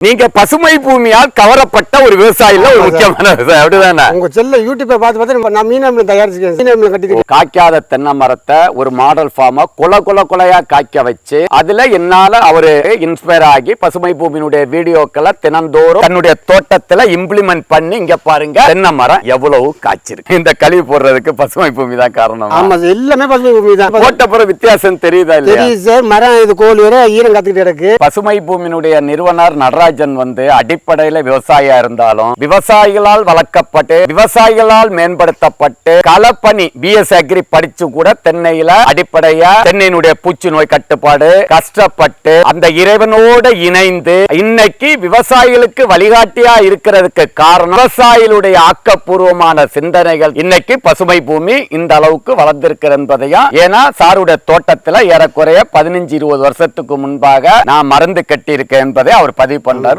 நீங்க பசுமை பூமியால் கவரப்பட்ட ஒரு விவசாயில ஒரு முக்கியமான விவசாயி. அப்படிதானே? உங்க செல்ல யூடியூப்பை பார்த்து பார்த்து நான் மீன் அமிலம் தயாரிச்சிருக்கேன் மீன் அமிலம் கட்டிட்டு காய்க்காத தென்னை மரத்தை ஒரு மாடல் ஃபார்மா குல குல குலையா காய்க்க வச்சு அதுல என்னால அவரு இன்ஸ்பயர் ஆகி பசுமை பூமியினுடைய வீடியோக்களை தினந்தோறும் தன்னுடைய தோட்டத்துல இம்ப்ளிமெண்ட் பண்ணி இங்க பாருங்க தென்னை மரம் எவ்வளவு காய்ச்சிருக்கு. இந்த கழிவு போடுறதுக்கு பசுமை பூமி தான் காரணம். ஆமா எல்லாமே பசுமை பூமி தான். போட்ட பிறகு வித்தியாசம் தெரியுதா இல்லையா? மரம் இது கோல் வேற ஈரம் கத்துக்கிட்டு கிடக்கு. பசுமை பூமியினுடைய நிறுவனர் நடராஜன் வந்து அடிப்படையில விவசாயியா இருந்தாலும் விவசாயிகளால் வளர்க்கப்பட்டு விவசாயிகளால் மேம்படுத்தப்பட்டு களப்பணி பிஎஸ் அக்ரி படிச்சு கூட தென்னையில அடிப்படையா தென்னையினுடைய பூச்சி நோய் கட்டுப்பாடு கஷ்டப்பட்டு அந்த இறைவனோட இணைந்து இன்னைக்கு விவசாயிகளுக்கு வழிகாட்டியா இருக்கிறதுக்கு காரணம் விவசாயிகளுடைய ஆக்கப்பூர்வமான சிந்தனைகள் இன்னைக்கு பசுமை பூமி இந்த அளவுக்கு வளர்ந்திருக்கிறது என்பதையும் ஏன்னா சாருடைய தோட்டத்துல ஏறக்குறைய பதினஞ்சு இருபது வருஷத்துக்கு முன்பாக நான் மருந்து கட்டி இருக்கேன் என்பதை அவர் பதிவு பண்ண